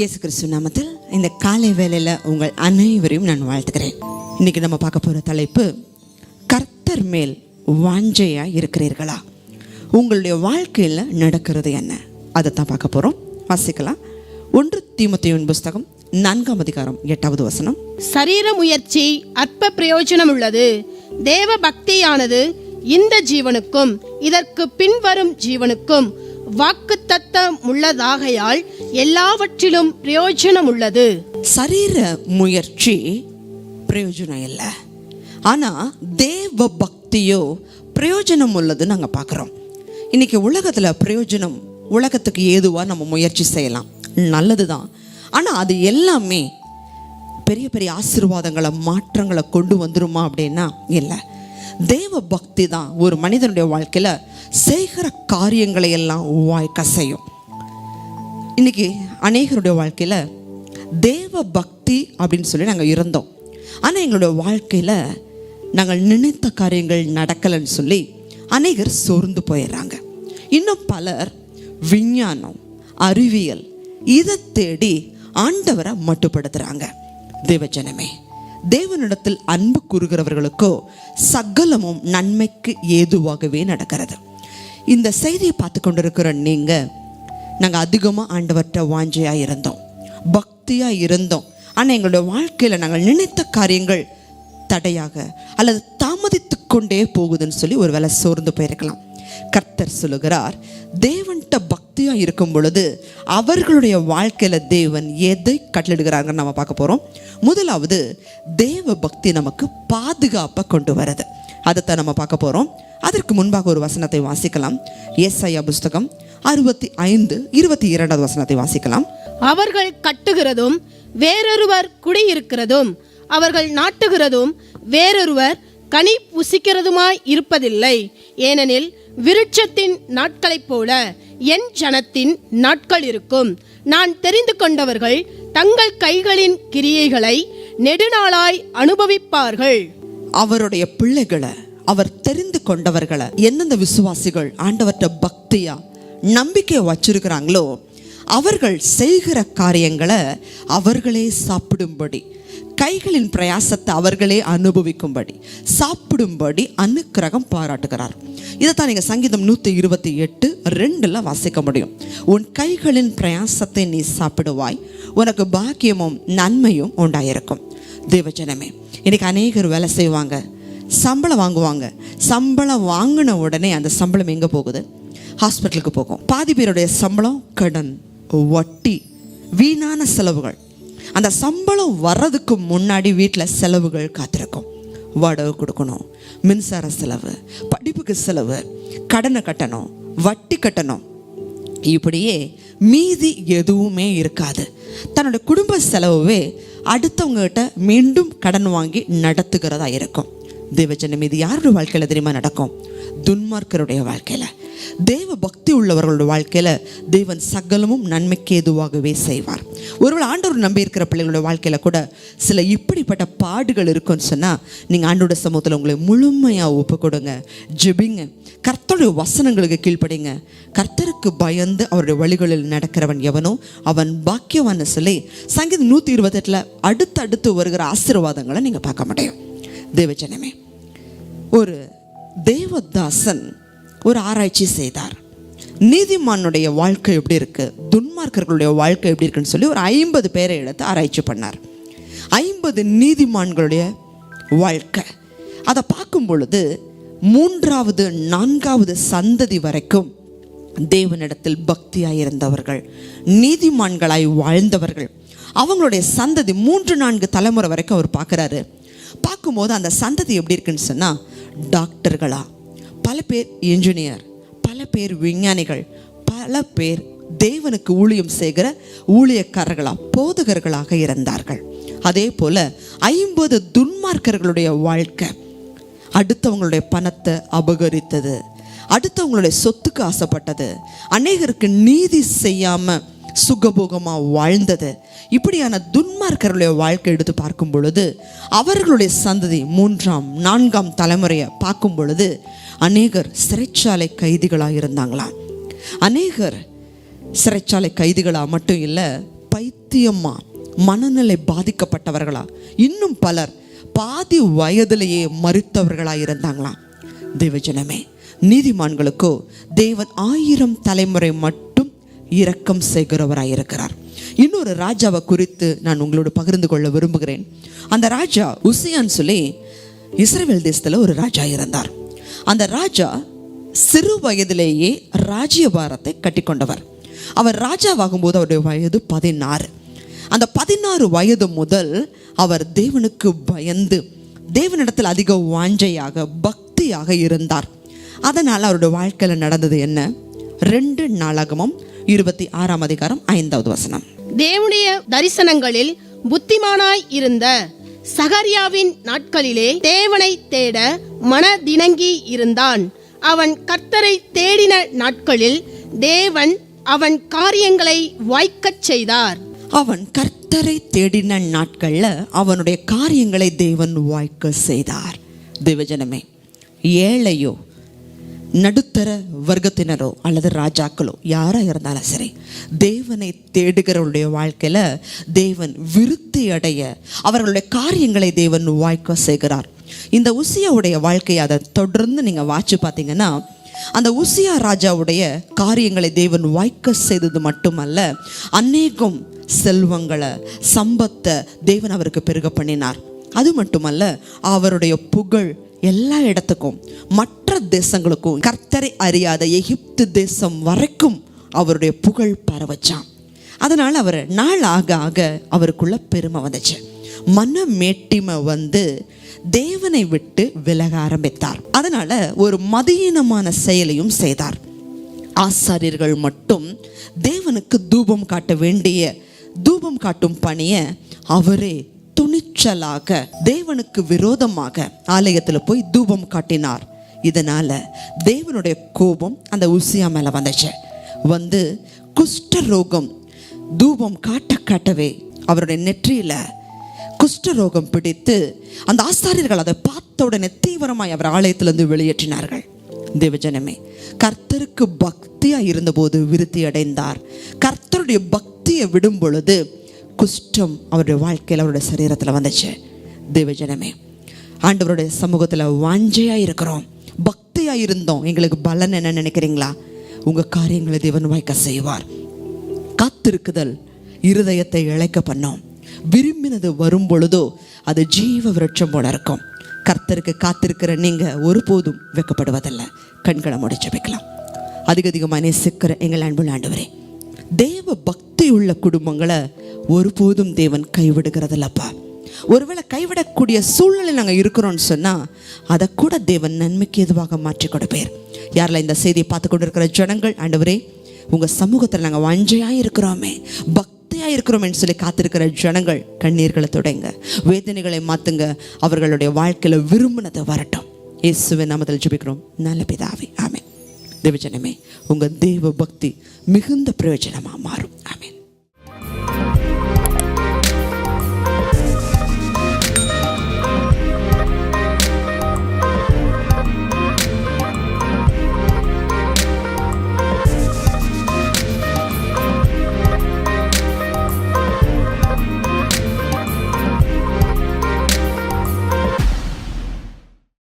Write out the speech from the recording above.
இயேசு கிறிஸ்து நாமத்தில் இந்த காலை வேலையில் உங்கள் அனைவரையும் நான் வாழ்த்துக்கிறேன் இன்னைக்கு நம்ம பார்க்க போகிற தலைப்பு கர்த்தர் மேல் வாஞ்சையா இருக்கிறீர்களா? உங்களுடைய வாழ்க்கையில் நடக்கிறது என்ன? அதை தான் பார்க்க போகிறோம் வாசிக்கலாம். ஒன்று தீமத்தையின் புஸ்தகம் நான்காம் அதிகாரம் எட்டாவது வசனம். சரீர முயற்சி அற்ப பிரயோஜனம் உள்ளது. தேவ பக்தியானது இந்த ஜீவனுக்கும் இதற்கு பின்வரும் ஜீவனுக்கும் வாக்குத்தத்தம் உள்ளதாகையால் எல்லாவற்றிலும் பிரயோஜனம் உள்ளது சரீர முயற்சி பிரயோஜனம் இல்லை. ஆனால் தேவ பக்தியோ பிரயோஜனம் உள்ளது நாங்கள் பார்க்குறோம் இன்னைக்கு உலகத்தில் பிரயோஜனம் உலகத்துக்கு ஏதுவாக நம்ம முயற்சி செய்யலாம். நல்லது தான் ஆனால் அது எல்லாமே பெரிய பெரிய ஆசீர்வாதங்களை மாற்றங்களை கொண்டு வந்துருமா அப்படின்னா இல்லை. தேவ பக்தி தான் ஒரு மனிதனுடைய வாழ்க்கையில் செய்கிற காரியங்களை எல்லாம் வாய்க்க செய்யும். இன்னைக்கு அநேகருடைய வாழ்க்கையில் தேவ பக்தி அப்படின்னு சொல்லி நாங்கள் இருந்தோம். ஆனால் எங்களுடைய வாழ்க்கையில் நாங்கள் நினைத்த காரியங்கள் நடக்கலைன்னு சொல்லி அநேகர் சோர்ந்து போயிடுறாங்க. இன்னும் பலர் விஞ்ஞானம் அறிவியல் இதை தேடி ஆண்டவரை மட்டுப்படுத்துகிறாங்க தேவஜனமே தேவனிடத்தில் அன்பு கூறுகிறவர்களுக்கோ சகலமும் நன்மைக்கு ஏதுவாகவே நடக்கிறது. இந்த செய்தியை பார்த்து கொண்டிருக்கிற நீங்கள் நாங்கள் அதிகமாக ஆண்டவர்கிட்ட வாஞ்சையாக இருந்தோம். பக்தியாக இருந்தோம். ஆனால் எங்களுடைய வாழ்க்கையில் நாங்கள் நினைத்த காரியங்கள் தடையாக அல்லது தாமதித்து கொண்டே போகுதுன்னு சொல்லி ஒரு வேளை சோர்ந்து போயிருக்கலாம். கர்த்தர் சொல்லுகிறார் தேவன்கிட்ட பக்தியாக இருக்கும் பொழுது அவர்களுடைய வாழ்க்கையில் தேவன் எதை கட்டளிடுகிறாங்கன்னு நம்ம பார்க்க போகிறோம் முதலாவது தேவ பக்தி நமக்கு பாதுகாப்பை கொண்டு வருது. அதைத்தான் நம்ம பார்க்க போகிறோம் அதற்கு முன்பாக ஒரு வசனத்தை வாசிக்கலாம். ஏசாயா புஸ்தகம் அறுபத்தி ஐந்து இருபத்தி இரண்டாவது வசனத்தை வாசிக்கலாம். அவர்கள் கட்டுகிறதும் வேறொருவர் குடியிருக்கிறதும் அவர்கள் நாட்டுகிறதும் வேறொருவர் கனி புசிக்கிறதுமாய் இருப்பதில்லை. ஏனெனில் விருட்சத்தின் நாட்களைப் போல என் ஜனத்தின் நாட்கள் இருக்கும். நான் தெரிந்து கொண்டவர்கள் தங்கள் கைகளின் கிரியைகளை நெடுநாளாய் அனுபவிப்பார்கள். அவருடைய பிள்ளைகளை அவர் தெரிந்து கொண்டவர்களை எந்தெந்த விசுவாசிகள் ஆண்டவர்கிட்ட பக்தியா நம்பிக்கையை வச்சுருக்கிறாங்களோ அவர்கள் செய்கிற காரியங்களை அவர்களே சாப்பிடும்படி கைகளின் பிரயாசத்தை அவர்களே அனுபவிக்கும்படி சாப்பிடும்படி அனுக்கிரகம் பாராட்டுகிறார். இதைத்தான் நீங்கள் சங்கீதம் நூற்றி இருபத்தி எட்டு ரெண்டில் வாசிக்க முடியும். உன் கைகளின் பிரயாசத்தை நீ சாப்பிடுவாய் உனக்கு பாக்கியமும் நன்மையும் உண்டாயிருக்கும். தேவஜனமே இன்றைக்கி அநேகர் வேலை செய்வாங்க சம்பளம் வாங்குவாங்க. சம்பளம் வாங்கின உடனே அந்த சம்பளம் எங்கே போகுது? ஹாஸ்பிட்டலுக்கு போகும். பாதி பேருடைய சம்பளம் கடன் வட்டி வீணான செலவுகள். அந்த சம்பளம் வர்றதுக்கு முன்னாடி வீட்டில் செலவுகள் காத்திருக்கும். வாடகை கொடுக்கணும் மின்சார செலவு படிப்புக்கு செலவு கடனை கட்டணும் வட்டி கட்டணும். இப்படியே மீதி எதுவுமே இருக்காது. தன்னோட குடும்ப செலவுவே அடுத்தவங்ககிட்ட மீண்டும் கடன் வாங்கி நடத்துகிறதா இருக்கும். தேவஜனம் இது யாருடைய வாழ்க்கையில் தெரியுமா நடக்கும்? துன்மார்க்கருடைய வாழ்க்கையில். தேவ பக்தி உள்ளவர்களோட வாழ்க்கையில் தேவன் சகலமும் நன்மைக்கு ஏதுவாகவே செய்வார். ஒருவேளை ஆண்டவர் நம்பி இருக்கிற பிள்ளைங்களோட வாழ்க்கையில் கூட சில இப்படிப்பட்ட பாடுகள் இருக்குன்னு சொன்னால் நீங்கள் ஆண்டோட சமூகத்தில் உங்களை முழுமையாக ஒப்பு கொடுங்க ஜெபிங்க. கர்த்தருடைய வசனங்களுக்கு கீழ்ப்படிங்க. கர்த்தருக்கு பயந்து அவருடைய வழிகளில் நடக்கிறவன் எவனோ அவன் பாக்கியவான சொல்லி சங்கீதம் நூற்றி இருபத்தெட்டில் அடுத்தடுத்து வருகிற ஆசீர்வாதங்களை நீங்கள் பார்க்க முடியும். தேவஜனமே ஒரு தேவதாசன் ஒரு ஆராய்ச்சி செய்தார். நீதிமானுடைய வாழ்க்கை எப்படி இருக்குது துன்மார்க்கர்களுடைய வாழ்க்கை எப்படி இருக்குன்னு சொல்லி ஒரு ஐம்பது பேரை எடுத்து ஆராய்ச்சி பண்ணார். ஐம்பது நீதிமான்களுடைய வாழ்க்கை. அதை பார்க்கும் பொழுது மூன்றாவது நான்காவது சந்ததி வரைக்கும் தேவனிடத்தில் பக்தியாக இருந்தவர்கள் நீதிமான்களாய் வாழ்ந்தவர்கள் அவங்களுடைய சந்ததி மூன்று நான்கு தலைமுறை வரைக்கும் அவர் பார்க்குறாரு. பார்க்கும்போது அந்த சந்ததி எப்படி இருக்குன்னு சொன்னால் டாக்டர்களாக பல பேர் இன்ஜினியர் பல பேர் விஞ்ஞானிகள் பல பேர் தேவனுக்கு ஊழியம் செய்கிற ஊழியக்காரர்களாக போதகர்களாக இருந்தார்கள். அதே போல ஐம்பது துன்மார்க்கர்களுடைய வாழ்க்கை அடுத்தவங்களுடைய பணத்தை அபகரித்தது அடுத்தவங்களுடைய சொத்துக்கு ஆசைப்பட்டது அநேகருக்கு நீதி செய்யாம சுகபோகமா வாழ்ந்தது. இப்படியான துன்மார்க்கர்களுடைய வாழ்க்கை எடுத்து பார்க்கும் பொழுது அவர்களுடைய சந்ததி மூன்றாம் நான்காம் தலைமுறையை பார்க்கும் பொழுது அநேகர் சிறைச்சாலை கைதிகளாக இருந்தாங்களாம். அநேகர் சிறைச்சாலை கைதிகளாக மட்டும் இல்லை பைத்தியமா மனநிலை பாதிக்கப்பட்டவர்களா இன்னும் பலர் பாதி வயதிலேயே மறுத்தவர்களாக இருந்தாங்களாம். தேவஜனமே நீதிமான்களுக்கோ தேவன் ஆயிரம் தலைமுறை மட்டும் இரக்கம் செய்கிறவராக இருக்கிறார். இன்னொரு ராஜாவை குறித்து நான் உங்களோடு பகிர்ந்து கொள்ள விரும்புகிறேன். அந்த ராஜா உசியான்னு சொல்லி இஸ்ரேல் தேசத்தில் ஒரு ராஜா இருந்தார். அந்த ராஜா சிறு வயதிலேயே ராஜ்யபாரத்தை கட்டிக்கொண்டவர். அவர் ராஜாவாகும்போது அவருடைய வயது பதினாறு. அந்த பதினாறு வயது முதல் அவர் தேவனுக்கு பயந்து தேவனிடத்தில் அதிக வாஞ்சையாக பக்தியாக இருந்தார். அதனால் அவருடைய வாழ்க்கையில் நடந்தது என்ன? ரெண்டு நாளாகமும் இருபத்தி ஆறாம் அதிகாரம் ஐந்தாவது வசனம். தேவனுடைய தரிசனங்களில் புத்திமானாய் இருந்த சகரியாவின் நாட்களிலே தேவனை தேட மனதிணங்கி இருந்தான். அவன் கர்த்தரை தேடின நாட்களில் தேவன் அவன் காரியங்களை வாய்க்கச் செய்தார். அவன் கர்த்தரை தேடின நாட்கள்ல அவனுடைய காரியங்களை தேவன் வாய்க்க செய்தார். தேவஜனமே ஏழையோ நடுத்தர வர்க்கத்தினரோ அல்லது ராஜாக்களோ யாராக இருந்தாலும் சரி தேவனை தேடுகிறவருடைய வாழ்க்கையில் தேவன் விருத்தி அடைய அவர்களுடைய காரியங்களை தேவன் வாய்க்க செய்கிறார். இந்த உசியாவுடைய வாழ்க்கையை அதை தொடர்ந்து நீங்கள் வாட்சி பார்த்தீங்கன்னா அந்த உசியா ராஜாவுடைய காரியங்களை தேவன் வாய்க்க செய்தது மட்டுமல்ல அநேகம் செல்வங்களை சம்பத்தை தேவன் அவருக்கு பெருக பண்ணினார். அது மட்டுமல்ல அவருடைய புகழ் எல்லா இடத்துக்கும் மற்ற தேசங்களுக்கும் கர்த்தரை அறியாத எகிப்து தேசம் வரைக்கும் அவருடைய புகழ் பரவச்சான். அதனால் அவர் நாள் ஆக ஆக அவருக்குள்ள பெருமை வந்துச்சு. மன மேட்டிமை வந்து தேவனை விட்டு விலக ஆரம்பித்தார். அதனால ஒரு மதியீனமான செயலையும் செய்தார். ஆசாரியர்கள் மட்டும் தேவனுக்கு தூபம் காட்ட வேண்டிய தூபம் காட்டும் பணியை அவரே துணிச்சலாக தேவனுக்கு விரோதமாக ஆலயத்தில் போய் தூபம் காட்டினார். இதனால தேவனுடைய கோபம் அந்த உசியா மேல வந்துச்சு. வந்து குஷ்டரோகம் தூபம் காட்ட காட்டவே அவருடைய நெற்றியில குஷ்டரோகம் பிடித்து அந்த ஆசாரியர்கள் அதை பார்த்த உடனே தீவிரமாய் அவர் ஆலயத்திலிருந்து வெளியேற்றினார்கள். தேவஜனமே கர்த்தருக்கு பக்தியா இருந்தபோது விருத்தி அடைந்தார். கர்த்தருடைய பக்தியை விடும் பொழுது குஷ்டம் அவருடைய வாழ்க்கையில் அவருடைய சரீரத்தில் வந்துச்சு. தேவஜனமே ஆண்டவருடைய சமூகத்தில் வாஞ்சையாக இருக்கிறோம் பக்தியாக இருந்தோம். எங்களுக்கு பலன் என்ன நினைக்கிறீங்களா? உங்கள் காரியங்களை தேவன் வாய்க்க செய்வார். காத்திருக்குதல் இருதயத்தை இழைக்க பண்ணோம். விரும்பினது வரும் பொழுதோ அது ஜீவ விருட்சம் போல இருக்கும். கர்த்தருக்கு காத்திருக்கிற நீங்கள் ஒருபோதும் வெக்கப்படுவதில்லை. கண்களை முடிச்சு வைக்கலாம் அதிக அதிகமாக நேசிக்கிற எங்கள் அன்புள்ள ஆண்டவரே தேவ பக்தி உள்ள குடும்பங்களை ஒருபோதும் தேவன் கைவிடுகிறதில்லப்பா. ஒருவேளை கைவிடக்கூடிய சூழ்நிலை நாங்கள் இருக்கிறோம்னு சொன்னால் அதை கூட தேவன் நன்மைக்கு எதுவாக மாற்றி கொடுப்பேர். யாரில் இந்த செய்தியை பார்த்து கொண்டிருக்கிற ஜனங்கள் ஆண்டவரே உங்கள் சமூகத்தில் நாங்கள் வஞ்சையாக இருக்கிறோமே பக்தியாக இருக்கிறோமேன்னு சொல்லி காத்திருக்கிற ஜனங்கள் கண்ணீர்களை தொடங்க வேதனைகளை மாற்றுங்க அவர்களுடைய வாழ்க்கையில் விரும்பினதை வரட்டும். இயேசுவை நாமத்தில் ஜெபிக்கிறோம். நல்ல பிதாவே ஆமே தேவஜனமே உங்கள் தெய்வ பக்தி மிகுந்த பிரயோஜனமாக மாறும்.